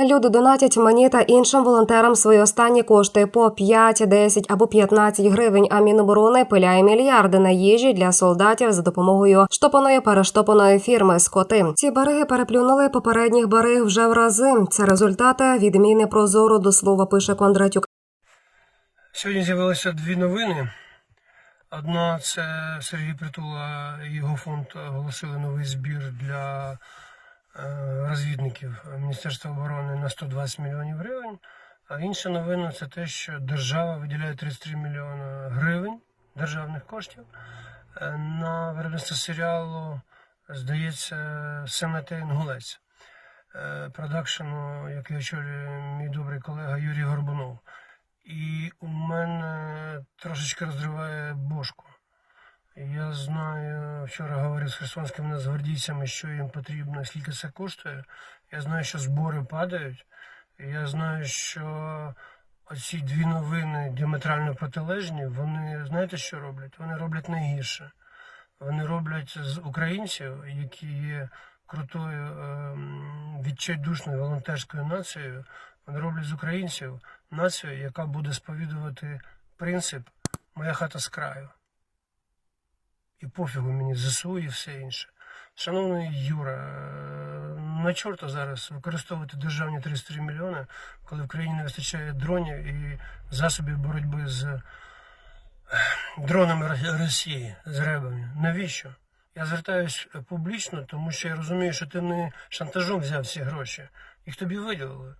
Люди донатять мені та іншим волонтерам свої останні кошти по 5, 10 або 15 гривень. А міноборони пиляє мільярди на їжі для солдатів за допомогою штопаної перештопаної фірми Скоти. Ці бариги переплюнули попередніх бариг вже в рази. Це результати відміни прозору до слова пише Кондратюк. Сьогодні з'явилося дві новини. Одна це Сергій Притула і його фонд оголосили новий збір для е, розвідників Міністерства оборони на 120 мільйонів гривень. А інша новина це те, що держава виділяє 33 мільйони гривень державних коштів е, на виробництво серіалу, здається, Семете Інгулець е, продакшену, який очолює мій добрий колега Юрій Горбунов. І у мене трошечки розриває бошку. Я знаю, вчора говорив з херсонськими нацгвардійцями, що їм потрібно, скільки це коштує. Я знаю, що збори падають. Я знаю, що оці дві новини діаметрально протилежні, вони знаєте, що роблять? Вони роблять найгірше. Вони роблять з українців, які є крутою ем, відчайдушною волонтерською нацією. Вони роблять з українців націю, яка буде сповідувати принцип Моя хата з краю. І пофігу мені ЗСУ і все інше. Шановний Юра, е, на чорта зараз використовувати державні 33 мільйони, коли в країні не вистачає дронів і засобів боротьби з е, дронами Росії, з ребами. Навіщо? Я звертаюсь публічно, тому що я розумію, що ти не шантажом взяв ці гроші. Їх тобі виділили.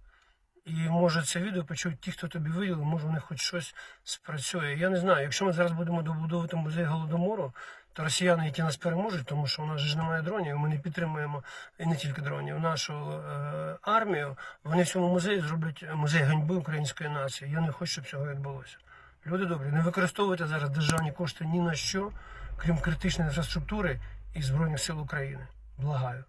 І може це відео почують ті, хто тобі виділив, може в них хоч щось спрацює. Я не знаю, якщо ми зараз будемо добудовувати музей голодомору, то росіяни, які нас переможуть, тому що у нас ж немає дронів, ми не підтримуємо і не тільки дронів, нашу е, армію, вони в цьому музеї зроблять музей ганьби української нації. Я не хочу, щоб цього відбулося. Люди добрі, не використовуйте зараз державні кошти ні на що, крім критичної інфраструктури і Збройних сил України. Благаю.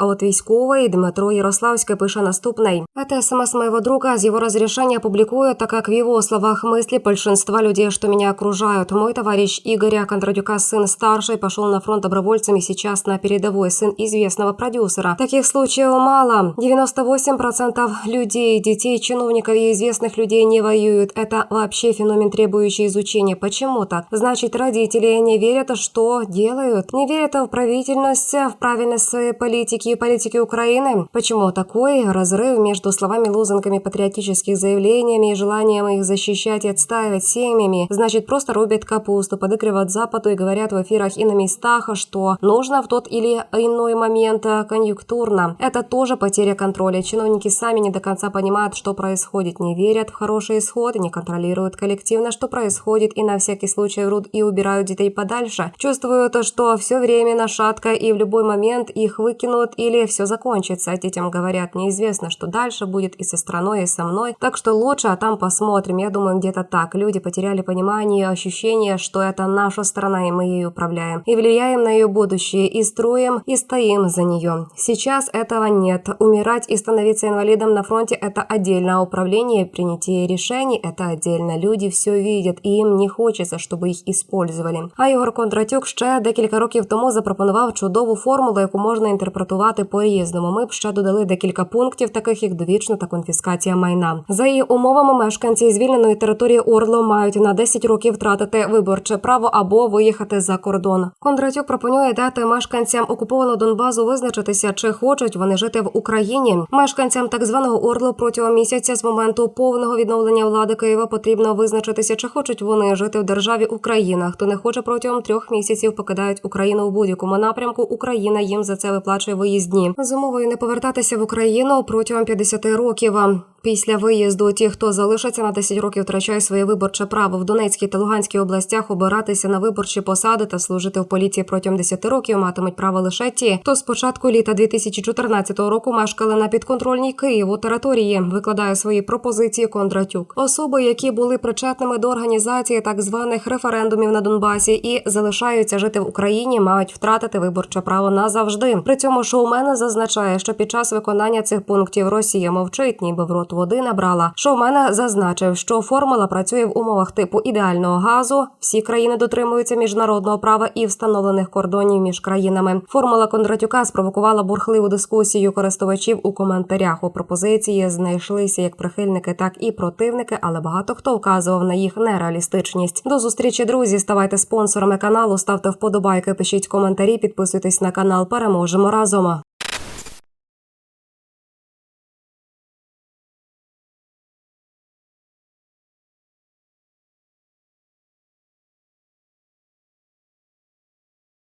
А от військовий Дмитро Ярославський пише наступний. Это СМС моего друга. С его разрешения публикую, так как в его словах мысли большинства людей, что меня окружают. Мой товарищ Игоря Кондратюка, сын старший, пошел на фронт добровольцем и сейчас на передовой, сын известного продюсера. Таких случаев мало. 98% людей, детей, чиновников и известных людей не воюют. Это вообще феномен, требующий изучения. Почему так? Значит, родители не верят, что делают. Не верят в правительность, в правильность своей политики и политики Украины. Почему такой разрыв между словами, лозунгами, патриотических заявлениями и желанием их защищать и отстаивать семьями? Значит, просто рубят капусту, подыгрывают Западу и говорят в эфирах и на местах, что нужно в тот или иной момент э, конъюнктурно. Это тоже потеря контроля. Чиновники сами не до конца понимают, что происходит, не верят в хороший исход, не контролируют коллективно, что происходит, и на всякий случай врут и убирают детей подальше. Чувствуют, что все время шатко, и в любой момент их выкинут или все закончится. Детям говорят, неизвестно, что дальше будет и со страной, и со мной. Так что лучше, а там посмотрим. Я думаю, где-то так. Люди потеряли понимание и ощущение, что это наша страна, и мы ею управляем. И влияем на ее будущее, и строим, и стоим за нее. Сейчас этого нет. Умирать и становиться инвалидом на фронте – это отдельно, а управление и принятие решений – это отдельно. Люди все видят, и им не хочеться, щоб їх іспользували. А Ігор Кондратюк ще декілька років тому запропонував чудову формулу, яку можна інтерпретувати по-різному. Ми б ще додали декілька пунктів, таких як довічна та конфіскація майна. За її умовами, мешканці звільненої території Орло мають на 10 років втратити виборче право або виїхати за кордон. Кондратюк пропонує дати мешканцям окупованого Донбасу визначитися, чи хочуть вони жити в Україні. Мешканцям так званого Орло протягом місяця з моменту повного відновлення влади Києва потрібно визначитися, чи хочуть вони жити в державі Україна. Хто не хоче протягом трьох місяців покидають Україну у будь-якому напрямку. Україна їм за це виплачує виїзні з умовою не повертатися в Україну протягом 50 років. Після виїзду ті, хто залишаться на 10 років, втрачає своє виборче право в Донецькій та Луганській областях обиратися на виборчі посади та служити в поліції протягом 10 років матимуть право лише ті, хто з початку літа 2014 року мешкали на підконтрольній Києву території. Викладає свої пропозиції Кондратюк. Особи, які були причетними до організації так званих референдумів на Донбасі і залишаються жити в Україні, мають втратити виборче право назавжди. При цьому шоумен зазначає, що під час виконання цих пунктів Росія мовчить, ніби в рот рот води набрала. Шоумен зазначив, що формула працює в умовах типу ідеального газу. Всі країни дотримуються міжнародного права і встановлених кордонів між країнами. Формула Кондратюка спровокувала бурхливу дискусію користувачів у коментарях. У пропозиції знайшлися як прихильники, так і противники, але багато хто вказував на їх нереалістичність. До зустрічі, друзі. Ставайте спонсорами каналу, ставте вподобайки, пишіть коментарі, підписуйтесь на канал. Переможемо разом.